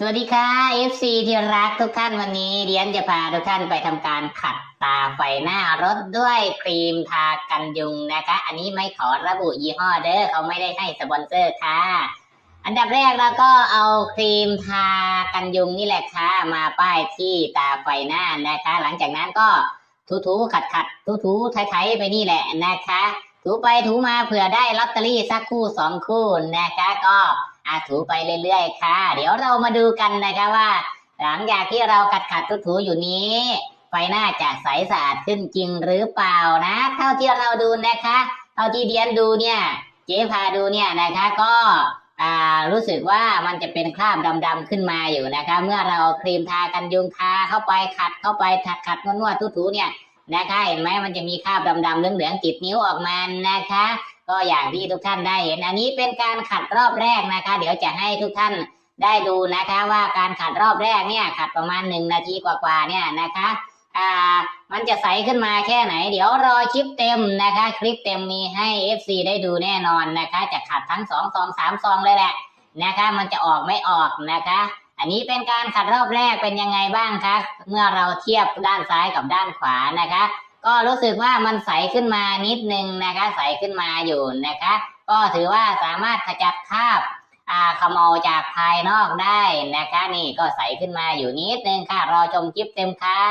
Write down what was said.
สวัสดีค่ะ FC ที่รักทุกท่านวันนี้เดียนจะพาทุกท่านไปทำการขัดตาไฟหน้ารถด้วยครีมทากันยุงนะคะ อันนี้ไม่ขอระบุยี่ห้อเด้อเขาไม่ได้ให้สปอนเซอร์ค่ะ อันดับแรกเราก็เอาครีมทากันยุงนี่แหละค่ะ มาป้ายที่ตาไฟหน้านะคะ หลังจากนั้นก็ถูๆขัดขัดถูๆไถๆไปนี่แหละนะคะ ถูไปถูมาเผื่อได้ลอตเตอรี่สักคู่สองคู่นะคะก็ อาถูไปเรื่อยๆค่ะ เดี๋ยวเรามาดูกันนะคะว่า หลังจากที่เราขัดขัดถูถูๆอยู่นี้ไฟหน้าจะใสสะอาดขึ้นจริงหรือเปล่านะ เท่าที่เราดูนะคะเท่าที่เดียนดูเนี่ยเจ๊พาดูเนี่ยนะคะก็รู้สึกว่ามันจะเป็นคราบดำๆขึ้นมาอยู่นะคะ เมื่อเราครีมทากันยุงทาเข้าไปขัดเข้าไปขัดขัดนวดๆถูๆเนี่ยนะคะเห็นไหมมันจะมีคราบดำๆเหลืองๆติดนิ้วออกมานะคะ ก็อย่างที่ทุกท่านได้เห็น อันนี้เป็นการขัดรอบแรกนะคะ เดี๋ยวจะให้ทุกท่านได้ดูนะคะว่าการขัดรอบแรกเนี่ยขัดประมาณหนึ่งนาทีกว่าๆเนี่ยนะคะอ่ามันจะใสขึ้นมาแค่ไหน เดี๋ยวรอคลิปเต็มนะคะ คลิปเต็มมีให้ FC ได้ดูแน่นอนนะคะ จะขัดทั้งสองซองสามซองเลยแหละนะคะ มันจะออกไม่ออกนะคะ อันนี้เป็นการขัดรอบแรกเป็นยังไงบ้างคะเมื่อเราเทียบด้านซ้ายกับด้านขวานะคะ ก็รู้สึกว่ามันใสขึ้นมานิดนึงนะคะ ใสขึ้นมาอยู่นะคะ ก็ถือว่าสามารถขจัดคราบอาขมเมจากภายนอกได้นะคะ นี่ก็ใสขึ้นมาอยู่นิดนึงค่ะ รอชมคลิปเต็มค่ะ